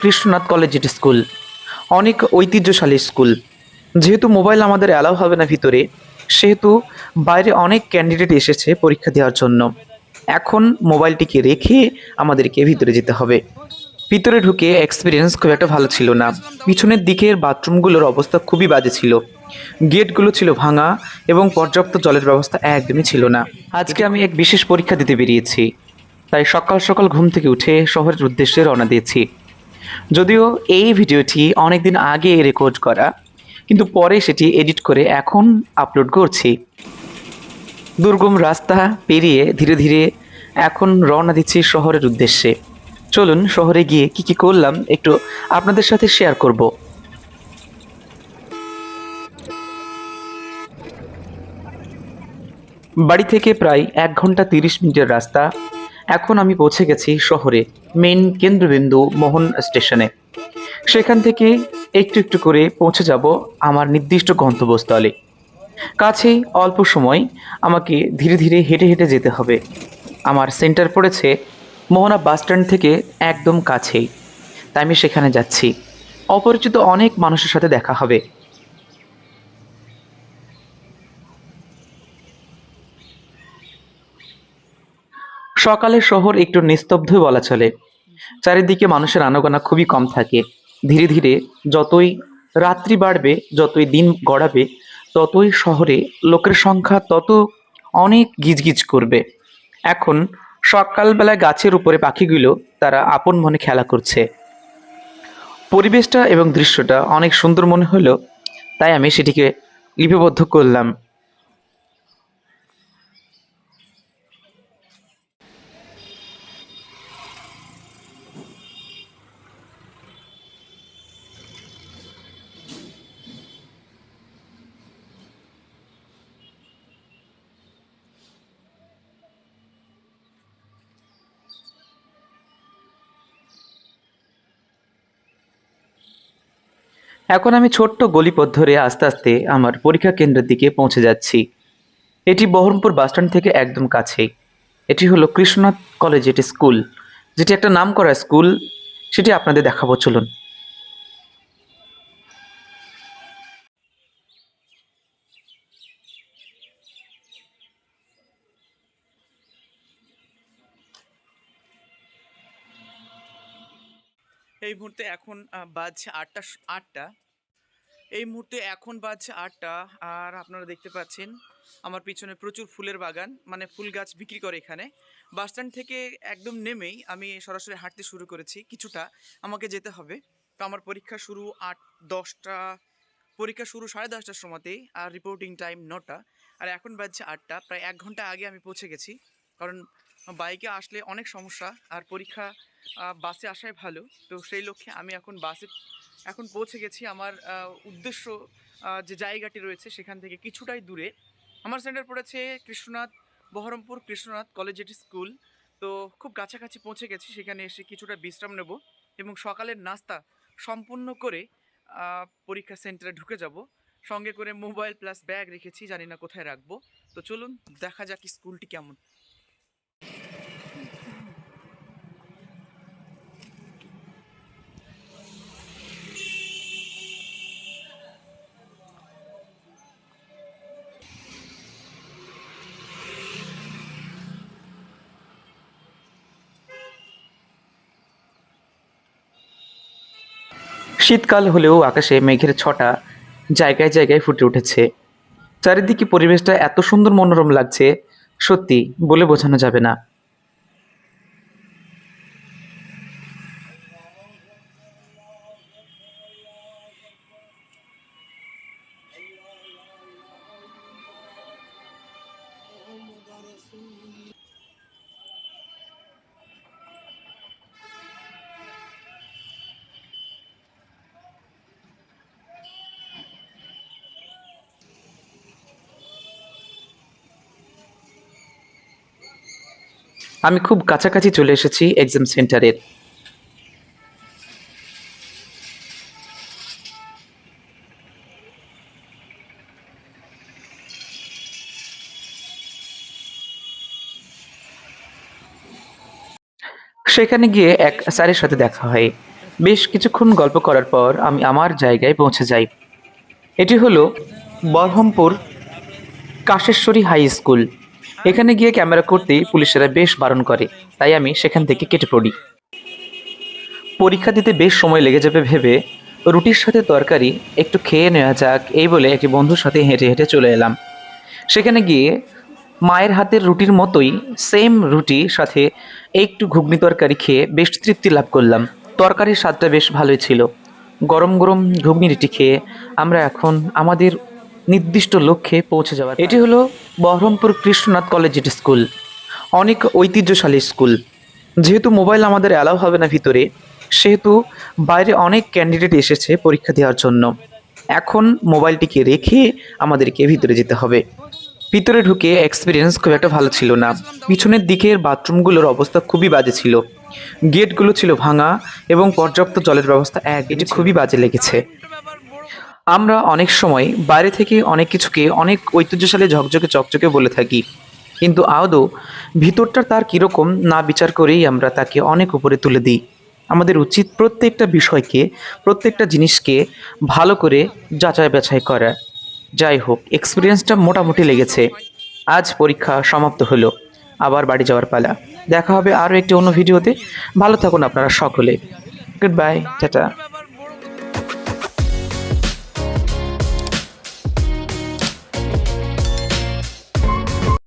Krishnanath collegiate school. অনেক ঐতিহ্যশালী school. যেহেতু মোবাইল আমাদের অ্যালাউ হবে না ভিতরে, সেহেতু বাইরে অনেক ক্যান্ডিডেট এসেছে পরীক্ষা দেওয়ার জন্য। এখন মোবাইলটিকে রেখে আমাদেরকে ভিতরে যেতে হবে। ভিতরে ঢুকে এক্সপিরিয়েন্স খুব একটা ভালো ছিল না। পিছনের দিকের বাথরুমগুলোর অবস্থা খুবই বাজে ছিল। গেটগুলো ছিল ভাঙা এবং পর্যাপ্ত জলের ব্যবস্থা একদমই ছিল না। আজকে আমি এক বিশেষ পরীক্ষা দিতে বেরিয়েছি। তাই সকাল সকাল ঘুম থেকে উঠে শহরের উদ্দেশ্যে রওনা দিয়েছি। যদিও এই ভিডিওটি অনেকদিন আগে রেকর্ড করা, কিন্তু পরে সেটি এডিট করে এখন আপলোড করছি। দুর্গম রাস্তা পেরিয়ে ধীরে ধীরে এখন রওনা দিচ্ছি শহরের উদ্দেশ্যে। চলুন শহরে গিয়ে কি কি করলাম একটু আপনাদের সাথে শেয়ার করব। বাড়ি থেকে প্রায় এক ঘণ্টা তিরিশ মিনিটের রাস্তা এখন আমি পৌঁছে গেছি শহরে মেন কেন্দ্রবিন্দু মোহন স্টেশনে। সেখান থেকে একটু একটু করে পৌঁছে যাব আমার নির্দিষ্ট গন্তব্যস্থলে। কাছেই অল্প সময় আমাকে ধীরে ধীরে হেঁটে হেঁটে যেতে হবে। আমার সেন্টার পড়েছে মোহনা বাসস্ট্যান্ড থেকে একদম কাছেই। তাই আমি সেখানে যাচ্ছি। অপরিচিত অনেক মানুষের সাথে দেখা হবে। সকালে শহর একটু নিস্তব্ধই বলা চলে। চারিদিকে মানুষের আনাগোনা খুবই কম থাকে। ধীরে ধীরে যতই রাত্রি বাড়বে, যতই দিন গড়াবে, ততই শহরে লোকের সংখ্যা তত অনেক গিজগিজ করবে। এখন সকালবেলায় গাছের উপরে পাখিগুলো তারা আপন মনে খেলা করছে। পরিবেশটা এবং দৃশ্যটা অনেক সুন্দর মনে হলো, তাই আমি সেটিকে লিপিবদ্ধ করলাম। এখন আমি ছোট্ট গলিপথ ধরে আস্তে আস্তে আমার পরীক্ষা কেন্দ্রের দিকে পৌঁছে যাচ্ছি। এটি বহরমপুর বাসস্ট্যান্ড থেকে একদম কাছেই এটি হলো কৃষ্ণনাথ কলেজ, এটি স্কুল। যেটি একটা নাম করা স্কুল, সেটি আপনাদের দেখাবো, চলুন। এই মুহূর্তে এখন বাজছে আটটা আটটা। এই মুহূর্তে এখন বাজছে আটটা, আর আপনারা দেখতে পাচ্ছেন, আমার পিছনে প্রচুর ফুলের বাগান মানে ফুল গাছ বিক্রি করে এখানে। বাস স্ট্যান্ড থেকে একদম নেমেই আমি সরাসরি হাঁটতে শুরু করেছি, কিছুটা আমাকে যেতে হবে। তো আমার পরীক্ষা শুরু আট, দশটা, পরীক্ষা শুরু সাড়ে দশটার সময়তেই, আর রিপোর্টিং টাইম নটা। আর এখন বাজছে আটটা, প্রায় এক ঘণ্টা আগে আমি পৌঁছে গেছি। কারণ বাইকে আসলে অনেক সমস্যা আর পরীক্ষা বাসে আসাই ভালো। তো সেই লক্ষ্যে আমি এখন বাসে, এখন পৌঁছে গেছি আমার উদ্দেশ্য যে জায়গাটি রয়েছে সেখান থেকে কিছুটাই দূরে। আমার সেন্টার পড়েছে কৃষ্ণনাথ, বহরমপুর কৃষ্ণনাথ কলেজিয়েট স্কুল। তো খুব কাছাকাছি পৌঁছে গেছি, সেখানে এসে কিছুটা বিশ্রাম নেব এবং সকালের নাস্তা সম্পূর্ণ করে পরীক্ষা সেন্টারে ঢুকে যাব। সঙ্গে করে মোবাইল প্লাস ব্যাগ রেখেছি, জানি না কোথায় রাখব। তো চলুন দেখা যাক স্কুলটি কেমন। শীতকাল হলেও আকাশে মেঘের ছটা জায়গায় জায়গায় ফুটে উঠেছে। চারিদিকে পরিবেশটা এত সুন্দর মনোরম লাগছে সত্যি বলে বোঝানো যাবে না। আমি খুব কাছাকাছি চলে এসেছি এক্সাম সেন্টারের সেখানে গিয়ে এক স্যারের সাথে দেখা হয়। বেশ কিছুক্ষণ গল্প করার পর আমি আমার জায়গায় পৌঁছে যাই। এটি হলো বরহমপুর কাশেশ্বরী হাই স্কুল। এখানে গিয়ে ক্যামেরা করতে পুলিশেরা বেশ বারণ করে, তাই আমি সেখান থেকে কেটে পড়ি। পরীক্ষা দিতে বেশ সময় লেগে যাবে ভেবে রুটির সাথে তরকারি একটু খেয়ে নেওয়া যাক, এই বলে একটি বন্ধুর সাথে হেঁটে হেঁটে চলে এলাম। সেখানে গিয়ে মায়ের হাতের রুটির মতোই সেম রুটি সাথে একটু ঘুগনি তরকারি খেয়ে বেশ তৃপ্তি লাভ করলাম। তরকারির স্বাদটা বেশ ভালোই ছিল। গরম গরম ঘুগনি রুটি খেয়ে আমরা এখন আমাদের নির্দিষ্ট লক্ষ্যে পৌঁছে যাওয়ার এটি হলো বহরমপুর কৃষ্ণনাথ কলেজিয়েট স্কুল অনেক ঐতিহ্যশালী স্কুল। যেহেতু মোবাইল আমাদের অ্যালাউ হবে না ভিতরে সেহেতু বাইরে অনেক ক্যান্ডিডেট এসেছে পরীক্ষা দেওয়ার জন্য। এখন মোবাইলটিকে রেখে আমাদেরকে ভিতরে যেতে হবে। ভিতরে ঢুকে এক্সপিরিয়েন্স খুব একটা ভালো ছিল না। পিছনের দিকের বাথরুমগুলোর অবস্থা খুবই বাজে ছিল। গেটগুলো ছিল ভাঙা এবং পর্যাপ্ত জলের ব্যবস্থা এক এটি খুবই বাজে লেগেছে। আমরা অনেক সময় বাইরে থেকে অনেক কিছুকে, অনেক ঐতিহ্যশালী ঝকঝকে চকচকে বলে থাকি। কিন্তু আদৌ ভিতরটা তার কীরকম না বিচার করেই আমরা তাকে অনেক উপরে তুলে দিই। আমাদের উচিত প্রত্যেকটা বিষয়কে, প্রত্যেকটা জিনিসকে ভালো করে যাচাই বাছাই করা। যাই হোক এক্সপিরিয়েন্সটা মোটামুটি লেগেছে। আজ পরীক্ষা সমাপ্ত হলো। আবার বাড়ি যাওয়ার পালা। দেখা হবে আরও একটি অন্য ভিডিওতে। ভালো থাকুন আপনারা সকলে। Good bye tata.